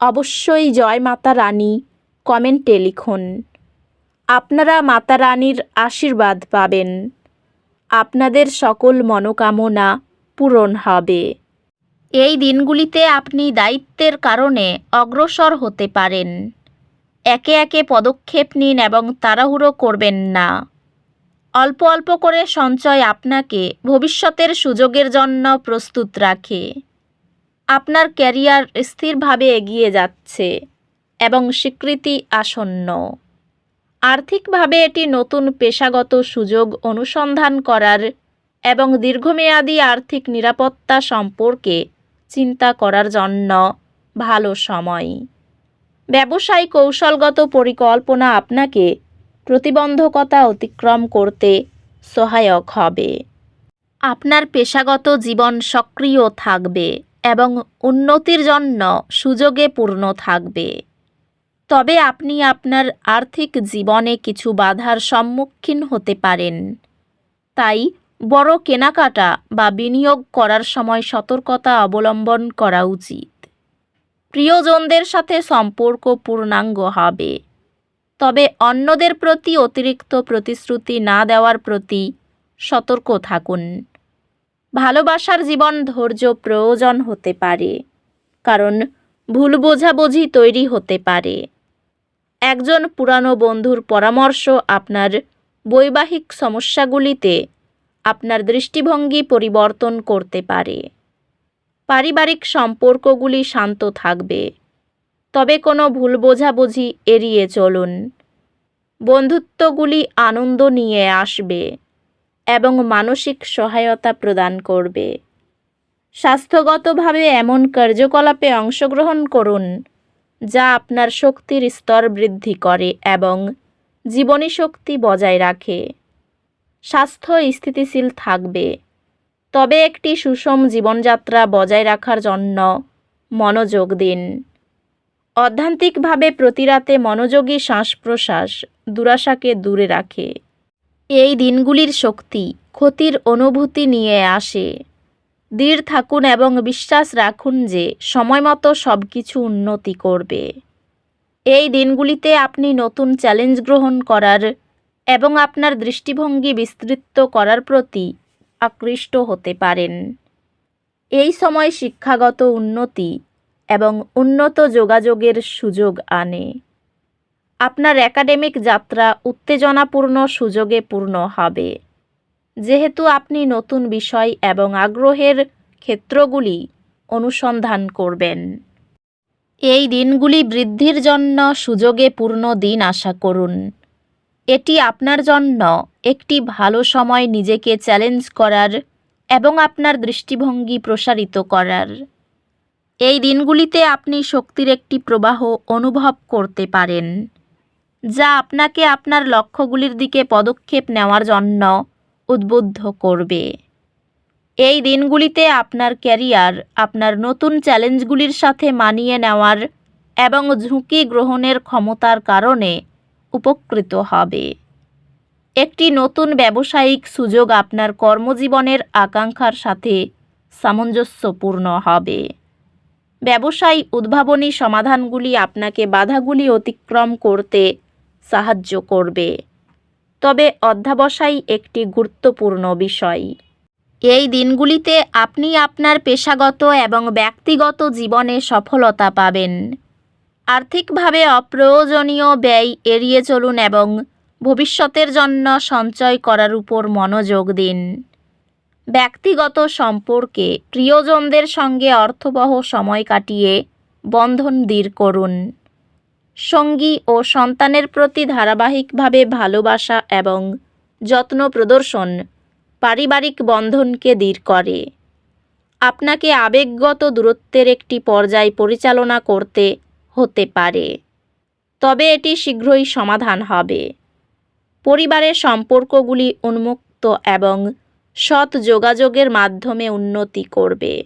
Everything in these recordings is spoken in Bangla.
অবশ্যই জয় মাতা রানী, কমেন্টে লিখুন। আপনারা মাতা রানীর আশীর্বাদ পাবেন। আপনাদের সকল মনোকামনা পূরণ হবে। এই দিনগুলিতে আপনি দায়িত্বের কারণে অগ্রসর হতে পারেন। একে একে পদক্ষেপ নিন এবং তাড়াহুড়ো করবেন না। অল্প অল্প করে সঞ্চয় আপনাকে ভবিষ্যতের সুযোগের জন্য প্রস্তুত রাখে। আপনার ক্যারিয়ার স্থিরভাবে এগিয়ে যাচ্ছে এবং স্বীকৃতি আসন্ন। আর্থিকভাবে এটি নতুন পেশাগত সুযোগ অনুসন্ধান করার এবং দীর্ঘমেয়াদী আর্থিক নিরাপত্তা সম্পর্কে চিন্তা করার জন্য ভালো সময়। ব্যবসায় কৌশলগত পরিকল্পনা আপনাকে প্রতিবন্ধকতা অতিক্রম করতে সহায়ক হবে। আপনার পেশাগত জীবন সক্রিয় থাকবে। এবং উন্নতির জন্য সুযোগে পূর্ণ থাকবে। তবে আপনি আপনার আর্থিক জীবনে কিছু বাধার সম্মুখীন হতে পারেন। তাই বড় কেনাকাটা বা বিনিয়োগ করার সময় সতর্কতা অবলম্বন করা উচিত। প্রিয়জনদের সাথে সম্পর্ক পূর্ণাঙ্গ হবে। তবে অন্যদের প্রতি অতিরিক্ত প্রতিশ্রুতি না দেওয়ার প্রতি সতর্ক থাকুন। ভালোবাসার জীবন ধৈর্য প্রয়োজন হতে পারে, কারণ ভুল বোঝাবুঝি তৈরি হতে পারে। একজন পুরানো বন্ধুর পরামর্শ আপনার বৈবাহিক সমস্যাগুলিতে আপনার দৃষ্টিভঙ্গি পরিবর্তন করতে পারে। পারিবারিক সম্পর্কগুলি শান্ত থাকবে, তবে কোনো ভুল বোঝাবুঝি এড়িয়ে চলুন। বন্ধুত্বগুলি আনন্দ নিয়ে আসবে। এবং মানসিক সহায়তা প্রদান করবে। স্বাস্থ্যগতভাবে এমন কার্যকলাপে অংশগ্রহণ করুন, যা আপনার শক্তির স্তর বৃদ্ধি করে এবং জীবনী শক্তি বজায় রাখে। স্বাস্থ্য স্থিতিশীল থাকবে, তবে একটি সুষম জীবনযাত্রা বজায় রাখার জন্য মনোযোগ দিন। অধ্যান্তিকভাবে প্রতিরাতে মনোযোগী শ্বাস প্রশ্বাস দুরাশাকে দূরে রাখে। এই দিনগুলির শক্তি ক্ষতির অনুভূতি নিয়ে আসে। দৃঢ় থাকুন এবং বিশ্বাস রাখুন যে সময় মতো সব কিছু উন্নতি করবে। এই দিনগুলিতে আপনি নতুন চ্যালেঞ্জ গ্রহণ করার এবং আপনার দৃষ্টিভঙ্গি বিস্তৃত করার প্রতি আকৃষ্ট হতে পারেন। এই সময় শিক্ষাগত উন্নতি এবং উন্নত যোগাযোগের সুযোগ আনে। আপনার একাডেমিক যাত্রা উত্তেজনাপূর্ণ সুযোগে পূর্ণ হবে। যেহেতু আপনি নতুন বিষয় এবং আগ্রহের ক্ষেত্রগুলি অনুসন্ধান করবেন। এই দিনগুলি বৃদ্ধির জন্য সুযোগে পূর্ণ দিন আশা করুন। এটি আপনার জন্য একটি ভালো সময় নিজেকে চ্যালেঞ্জ করার এবং আপনার দৃষ্টিভঙ্গি প্রসারিত করার। এই দিনগুলিতে আপনি শক্তির একটি প্রবাহ অনুভব করতে পারেন। যা আপনাকে আপনার লক্ষ্যগুলির দিকে পদক্ষেপ নেওয়ার জন্য উদ্বুদ্ধ করবে। এই দিনগুলিতে আপনার ক্যারিয়ার, আপনার নতুন চ্যালেঞ্জগুলির সাথে মানিয়ে নেওয়ার এবং ঝুঁকি গ্রহণের ক্ষমতার কারণে উপকৃত হবে। একটি নতুন ব্যবসায়িক সুযোগ আপনার কর্মজীবনের আকাঙ্ক্ষার সাথে সামঞ্জস্যপূর্ণ হবে। ব্যবসায়ী উদ্ভাবনী সমাধানগুলি আপনাকে বাধাগুলি অতিক্রম করতে সাহায্য করবে। তবে অধ্যাবসায় একটি গুরুত্বপূর্ণ বিষয়। এই দিনগুলিতে আপনি আপনার পেশাগত এবং ব্যক্তিগত জীবনে সফলতা পাবেন। আর্থিকভাবে অপ্রয়োজনীয় ব্যয় এড়িয়ে চলুন এবং ভবিষ্যতের জন্য সঞ্চয় করার উপর মনোযোগ দিন। ব্যক্তিগত সম্পর্কে প্রিয়জনদের সঙ্গে অর্থবহ সময় কাটিয়ে বন্ধন দৃঢ় করুন। সঙ্গী ও সন্তানের প্রতি ধারাবাহিকভাবে ভালোবাসা এবং যত্ন প্রদর্শন পারিবারিক বন্ধনকে দৃঢ় করে। আপনাকে আবেগগত দূরত্বের একটি পর্যায় পরিচালনা করতে হতে পারে। তবে এটি শীঘ্রই সমাধান হবে। পরিবারের সম্পর্কগুলি উন্মুক্ত এবং সৎ যোগাযোগের মাধ্যমে উন্নতি করবে।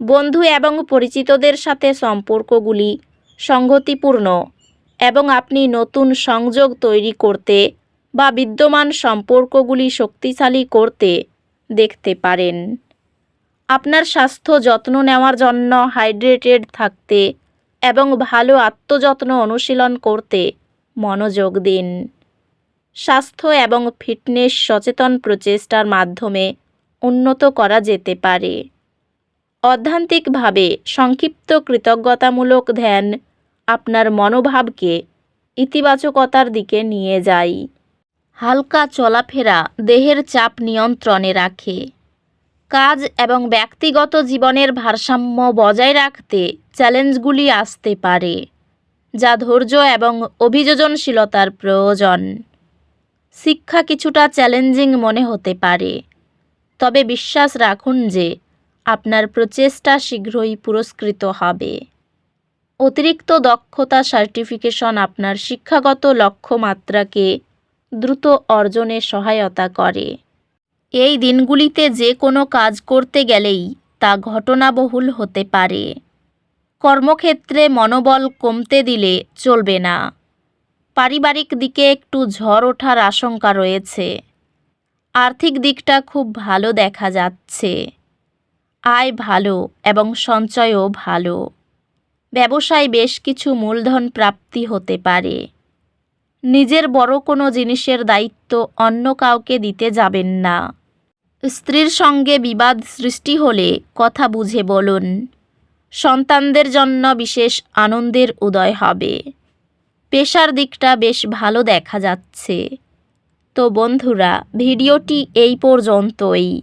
বন্ধু এবং পরিচিতদের সাথে সম্পর্কগুলি সংগতিপূর্ণ এবং আপনি নতুন সংযোগ তৈরি করতে বা বিদ্যমান সম্পর্কগুলি শক্তিশালী করতে দেখতে পারেন। আপনার স্বাস্থ্য যত্ন নেওয়ার জন্য হাইড্রেটেড থাকতে এবং ভালো আত্মযত্ন অনুশীলন করতে মনোযোগ দিন। স্বাস্থ্য এবং ফিটনেস সচেতন প্রচেষ্টার মাধ্যমে উন্নত করা যেতে পারে। অধ্যান্তিকভাবে সংক্ষিপ্ত কৃতজ্ঞতামূলক ধ্যান আপনার মনোভাবকে ইতিবাচকতার দিকে নিয়ে যায়। হালকা চলাফেরা দেহের চাপ নিয়ন্ত্রণে রাখে। কাজ এবং ব্যক্তিগত জীবনের ভারসাম্য বজায় রাখতে চ্যালেঞ্জগুলি আসতে পারে, যা ধৈর্য এবং অভিযোজনশীলতার প্রয়োজন। শিক্ষা কিছুটা চ্যালেঞ্জিং মনে হতে পারে, তবে বিশ্বাস রাখুন যে আপনার প্রচেষ্টা শীঘ্রই পুরস্কৃত হবে। অতিরিক্ত দক্ষতা সার্টিফিকেশন আপনার শিক্ষাগত লক্ষ্যমাত্রাকে দ্রুত অর্জনে সহায়তা করে। এই দিনগুলিতে যে কোনো কাজ করতে গেলেই তা ঘটনাবহুল হতে পারে। কর্মক্ষেত্রে মনোবল কমতে দিলে চলবে না। পারিবারিক দিকে একটু ঝড় ওঠার আশঙ্কা রয়েছে। আর্থিক দিকটা খুব ভালো দেখা যাচ্ছে। আয় ভালো এবং সঞ্চয়ও ভালো। ব্যবসায় বেশ কিছু মূলধন প্রাপ্তি হতে পারে। নিজের বড় কোনো জিনিসের দায়িত্ব অন্য কাউকে দিতে যাবেন না। স্ত্রীর সঙ্গে বিবাদ সৃষ্টি হলে কথা বুঝে বলুন, সন্তানদের জন্য বিশেষ আনন্দের উদয় হবে। পেশার দিকটা বেশ ভালো দেখা যাচ্ছে। তো বন্ধুরা, ভিডিওটি এই পর্যন্তই।